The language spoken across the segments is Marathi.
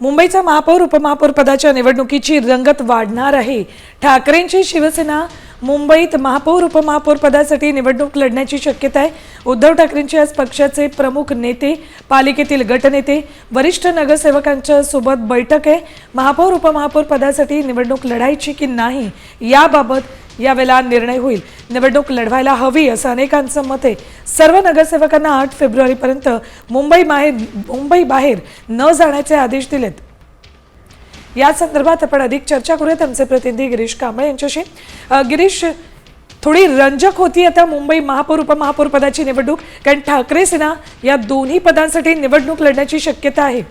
मुंबईचा महापौर उपमहापौर पदाच्या निवडणुकीची रंगत वाढणार आहे. ठाकरेंची शिवसेना मुंबईत महापौर उपमहापौर पदासाठी निवडणूक लढण्याची शक्यता आहे. उद्धव ठाकरेंचे आज पक्षाचे प्रमुख नेते पालिकेतील गटनेते वरिष्ठ नगरसेवकांच्या सोबत बैठक आहे. महापौर उपमहापौर पदासाठी निवडणूक लढायची की नाही याबाबत यावेळेला निर्णय होईल. निवडणूक लढवायला हवी असं अनेकांचं मत आहे. सर्व नगरसेवकांना आठ फेब्रुवारीपर्यंत मुंबई बाहेर मुंबई बाहेर न जाण्याचे आदेश दिलेत. या संदर्भात आपण अधिक चर्चा करूयात. आमचे प्रतिनिधी गिरीश कांबळे यांच्याशी. गिरीश थोडी रंजक होती आता मुंबई महापौर उपमहापौर पदाची निवडणूक. कारण ठाकरे सेना या दोन्ही पदांसाठी निवडणूक लढण्याची शक्यता आहे.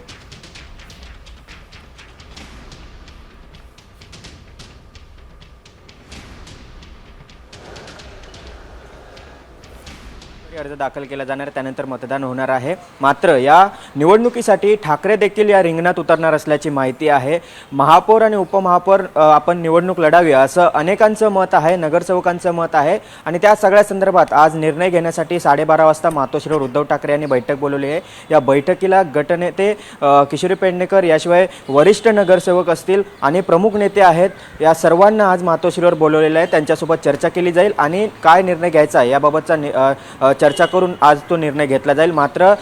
अर्ज दाखल केला जाणार त्यानंतर मतदान होणार आहे. मात्र या निवडणुकीसाठी ठाकरे देखील या रिंगणात उतरणार असल्याची माहिती आहे. महापौर आणि उपमहापौर आपण निवडणूक लढावी असं अनेकांचं मत आहे नगरसेवकांचं मत आहे. आणि त्या सगळ्या संदर्भात आज निर्णय घेण्यासाठी साडेबारा वाजता मातोश्रीवर उद्धव ठाकरे यांनी बैठक बोलवली आहे. या बैठकीला गटनेते किशोरी पेडणेकर याशिवाय वरिष्ठ नगरसेवक असतील आणि प्रमुख नेते आहेत या सर्वांना आज मातोश्रीवर बोलवलेलं आहे. त्यांच्यासोबत चर्चा केली जाईल आणि काय निर्णय घ्यायचा याबाबतचा नि- चर्चा करून आज तो निर्णय घेतला जाईल. मात्र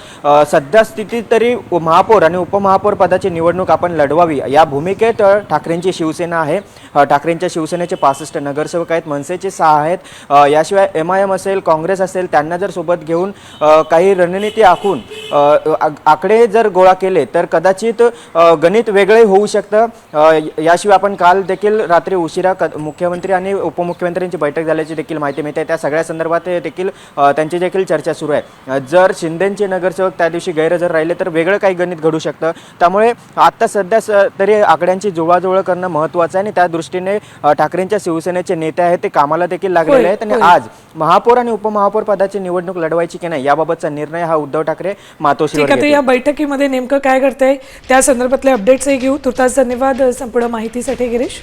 सध्या स्थितीत तरी महापौर आणि उपमहापौर पदाची निवडणूक आपण लढवावी. या भूमिकेत ठाकरेंची शिवसेना आहे. ठाकरेंच्या शिवसेनेचे पासष्ट नगरसेवक आहेत मनसेचे सहा आहेत. याशिवाय एम आय एम असेल काँग्रेस असेल त्यांना जर सोबत घेऊन काही रणनीती आखून आकडे जर गोळा केले तर कदाचित गणित वेगळे होऊ शकतं. याशिवाय आपण काल देखील रात्री उशिरा क मुख्यमंत्री आणि उपमुख्यमंत्र्यांची बैठक झाल्याची देखील माहिती मिळते. त्या सगळ्या संदर्भात देखील त्यांची देखील चर्चा सुरू आहे. जर शिंदेचे नगरसेवक त्या दिवशी गैरहजर राहिले तर वेगळं काही गणित घडू शकतं. त्यामुळे आता सध्या स तरी आकड्यांची जुळवाजुळव करणं महत्त्वाचं आहे आणि त्या दृष्टीने ठाकरेंच्या शिवसेनेचे नेते आहेत ते कामाला देखील लागलेले आहेत. आणि. आज महापौर आणि उपमहापौर पदाची निवडणूक लढवायची की नाही याबाबतचा निर्णय हा उद्धव ठाकरे मातोश्रीवर ठीक आहे तर. या बैठकीमध्ये नेमकं काय घडतंय? त्या संदर्भातले अपडेट्सही घेऊ. तुर्तास धन्यवाद. संपूर्ण माहितीसाठी गिरीश.